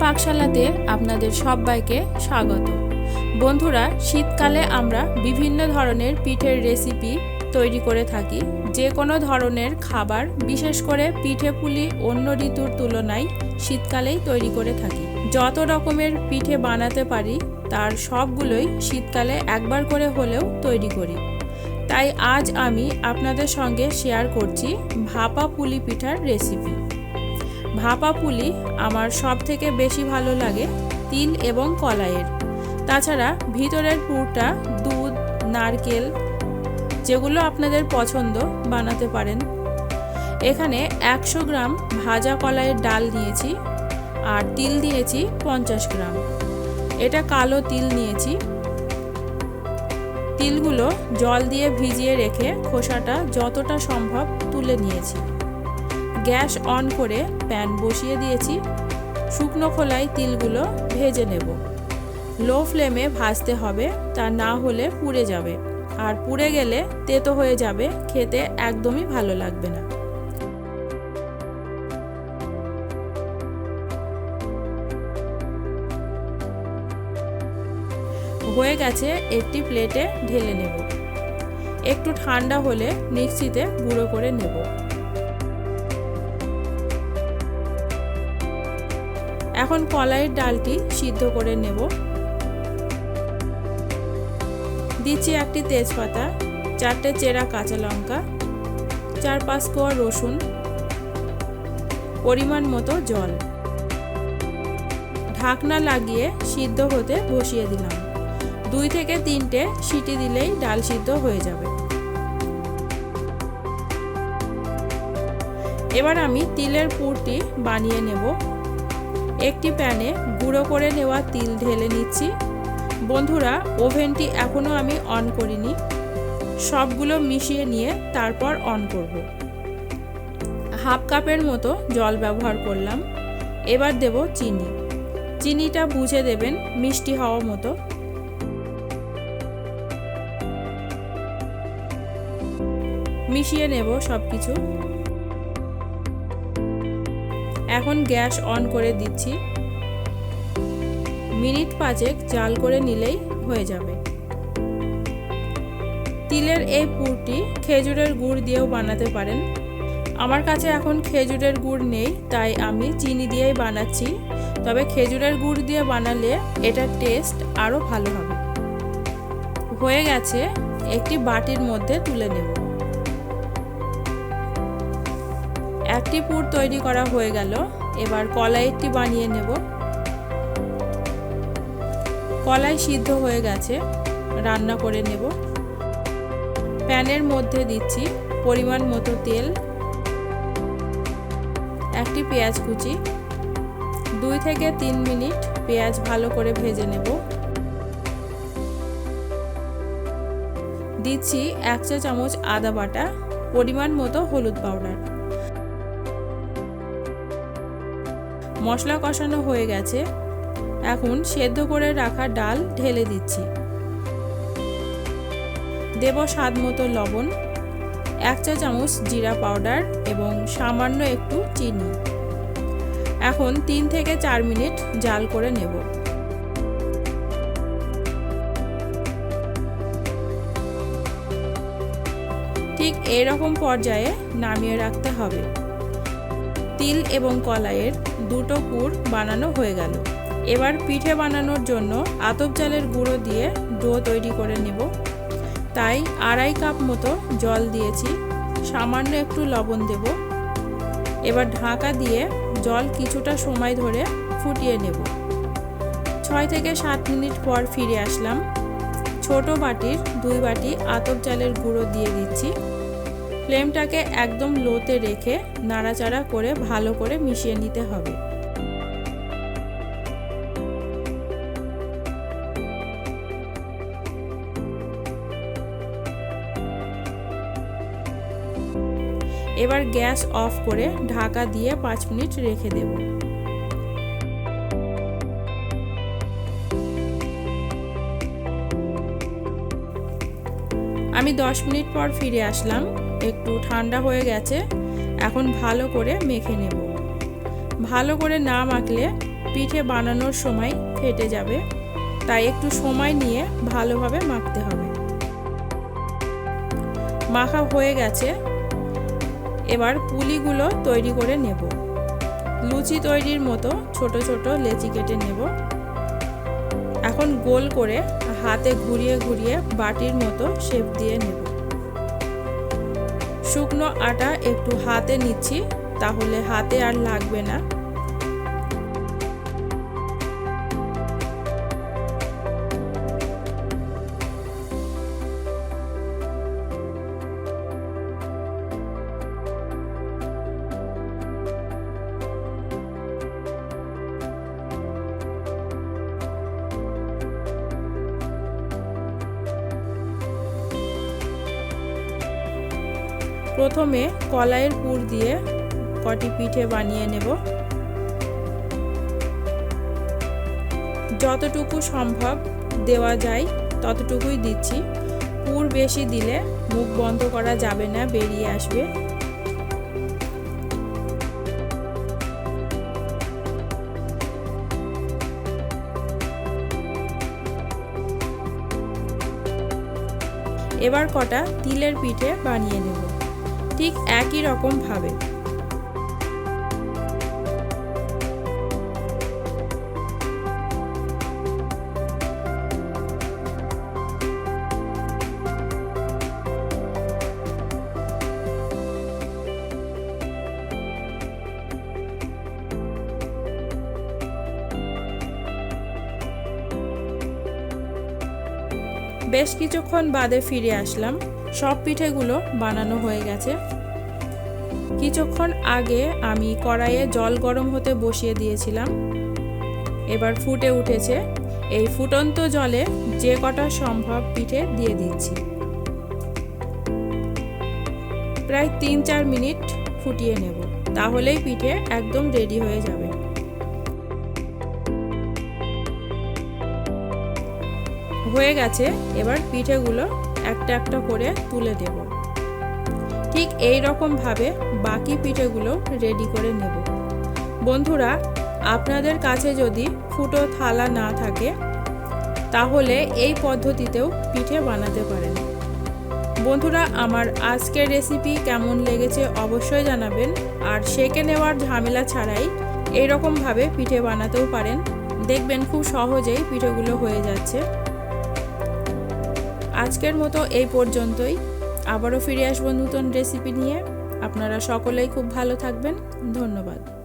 পাকশালাতে আপনাদের সবাইকে স্বাগত। বন্ধুরা, শীতকালে আমরা বিভিন্ন ধরনের পিঠের রেসিপি তৈরি করে থাকি। যে কোনো ধরনের খাবার, বিশেষ করে পিঠে পুলি অন্য ঋতুর তুলনায় শীতকালেই তৈরি করে থাকি। যত রকমের পিঠে বানাতে পারি, তার সবগুলোই শীতকালে একবার করে হলেও তৈরি করি। তাই আজ আমি আপনাদের সঙ্গে শেয়ার করছি ভাপা পুলি পিঠার রেসিপি ভাপা পুলি আমার সব থেকে বেশি ভালো লাগে তিল এবং কলাইয়ের। তাছাড়া ভিতরের পুরটা, দুধ, নারকেল যেগুলো আপনাদের পছন্দ বানাতে পারেন। এখানে একশো গ্রাম ভাজা কলাইয়ের ডাল নিয়েছি আর তিল দিয়েছি পঞ্চাশ গ্রাম। এটা কালো তিল নিয়েছি। তিলগুলো জল দিয়ে ভিজিয়ে রেখে খোসাটা যতটা সম্ভব তুলে নিয়েছি। গ্যাস অন করে প্যান বসিয়ে দিয়েছি। শুকনো খোলায় তিলগুলো ভেজে নেব। লো ফ্লেমে ভাজতে হবে, তা না হলে পুড়ে যাবে। আর পুড়ে গেলে তেতো হয়ে যাবে, খেতে একদমই ভালো লাগবে না। হয়ে গেছে একটি প্লেটে ঢেলে নেব। একটু ঠান্ডা হলে মিক্সিতে গুঁড়ো করে নেব। এখন কলাইয়ের ডালটি সিদ্ধ করে নেব। দিচ্ছি একটি তেজপাতা, চারটে চেরা কাঁচা লঙ্কা, চার পাঁচ কোয়া রসুন, পরিমাণ মতো জল। ঢাকনা লাগিয়ে সিদ্ধ হতে বসিয়ে দিলাম। দুই থেকে তিনটে সিটি দিলেই ডাল সিদ্ধ হয়ে যাবে। এবার আমি তিলের পুরটি বানিয়ে নেব। একটি প্যানে গুঁড়ো করে নেওয়া তিল ঢেলে নিচ্ছি। বন্ধুরা, ওভেনটি এখনও আমি অন করিনি। সবগুলো মিশিয়ে নিয়ে তারপর অন করব। হাফ কাপের মতো জল ব্যবহার করলাম। এবার দেব চিনি। চিনিটা বুঝে দেবেন, মিষ্টি হওয়া মতো। মিশিয়ে নেব সব কিছু এখন গ্যাস অন করে দিচ্ছি। মিনিট পাঁচেক জাল করে নিলেই হয়ে যাবে। তিলের এই পুরটি খেজুরের গুড় দিয়েও বানাতে পারেন। আমার কাছে এখন খেজুরের গুড় নেই, তাই আমি চিনি দিয়েই বানাচ্ছি। তবে খেজুরের গুড় দিয়ে বানালে এটার টেস্ট আরও ভালো হবে। হয়ে গেছে, একটি বাটির মধ্যে তুলে নেব। একটি পুর তৈরি করা হয়ে গেল। এবার কলাইটি বানিয়ে নেব। কলাই সিদ্ধ হয়ে গেছে। রান্না করে নেব। প্যানের মধ্যে দিচ্ছি পরিমাণ মতো তেল। একটি পেঁয়াজ কুচি। দুই থেকে তিন মিনিট পেঁয়াজ ভালো করে ভেজে নেব। দিচ্ছি এক চা চামচ আদা বাটা, পরিমাণ মতো হলুদ পাউডার। মশলা কষানো হয়ে গেছে। এখন সেদ্ধ করে রাখা ডাল ঢেলে দিচ্ছি। দেব স্বাদ মতো লবণ, এক চা চামচ জিরা পাউডার এবং সামান্য একটু চিনি। এখন তিন থেকে চার মিনিট জাল করে নেব। ঠিক এরকম পর্যায়ে নামিয়ে রাখতে হবে। তিল এবং কলাইয়ের দুটো পুর বানানো হয়ে গেল। এবার পিঠে বানানোর জন্য আতপ চালের গুঁড়ো দিয়ে ডো তৈরি করে নেব। তাই আড়াই কাপ মতো জল দিয়েছি। সামান্য একটু লবণ দেব। এবার ঢাকা দিয়ে জল কিছুটা সময় ধরে ফুটিয়ে নেব। ছয় থেকে সাত মিনিট পর ফিরে আসলাম। ছোট বাটির দুই বাটি আতপ চালের গুঁড়ো দিয়ে দিচ্ছি। ফ্লেমটাকে একদম লোতে রেখে নাড়াচাড়া করে ভালো করে মিশিয়ে নিতে হবে। এবার গ্যাস অফ করে ঢাকা দিয়ে পাঁচ মিনিট রেখে দেব। আমি দশ মিনিট পর ফিরে আসলাম। একটু ঠান্ডা হয়ে গেছে, এখন ভালো করে মেখে নেব। ভালো করে না মাখলে পিঠে বানানোর সময় ফেটে যাবে, তাই একটু সময় নিয়ে ভালোভাবে মাখতে হবে। মাখা হয়ে গেছে, এবার পুলিগুলো তৈরি করে নেব। লুচি তৈরির মতো ছোট ছোট লেচি কেটে নেব। এখন গোল করে হাতে ঘুরিয়ে ঘুরিয়ে বাটির মতো শেপ দিয়ে নেব। শুকনো আটা একটু হাতে নিচ্ছি তাহলে হাতে আর লাগবে না। প্রথমে কলাইয়ের পুর দিয়ে কটি পিঠে বানিয়ে নেব। যতটুকু সম্ভব দেওয়া যায় ততটুকুই দিচ্ছি। পুর বেশি দিলে মুখ বন্ধ করা যাবে না, বেরিয়ে আসবে। এবার কটা তিলের পিঠে বানিয়ে নেব। ঠিক একই রকম ভাবে। বেশ কিছুক্ষণ বাদে ফিরে আসলাম। সব পিঠেগুলো বানানো হয়ে গেছে। কিছুক্ষণ আগে আমি কড়াইয়ে জল গরম হতে বসিয়ে দিয়েছিলাম। এবার ফুটে উঠেছে এই ফুটন্ত জলে যে কটা সম্ভব পিঠে দিয়ে দিচ্ছি। প্রায় তিন চার মিনিট ফুটিয়ে নেব, তাহলেই পিঠে একদম রেডি হয়ে যাবে। হয়ে গেছে এবার পিঠেগুলো একটা একটা করে তুলে দেব। ঠিক এই রকমভাবে বাকি পিঠেগুলো রেডি করে নেব। বন্ধুরা, আপনাদের কাছে যদি ফুটো থালা না থাকে, তাহলে এই পদ্ধতিতেও পিঠে বানাতে পারেন। বন্ধুরা, আমার আজকের রেসিপি কেমন লেগেছে অবশ্যই জানাবেন। আর সেকে নেওয়ার ঝামেলা ছাড়াই এইরকমভাবে পিঠে বানাতেও পারেন। দেখবেন খুব সহজেই পিঠেগুলো হয়ে যাচ্ছে। আজকের মতো এই পর্যন্তই। আবারও ফিরে আসব নতুন রেসিপি নিয়ে। আপনারা সকলেই খুব ভালো থাকবেন। ধন্যবাদ।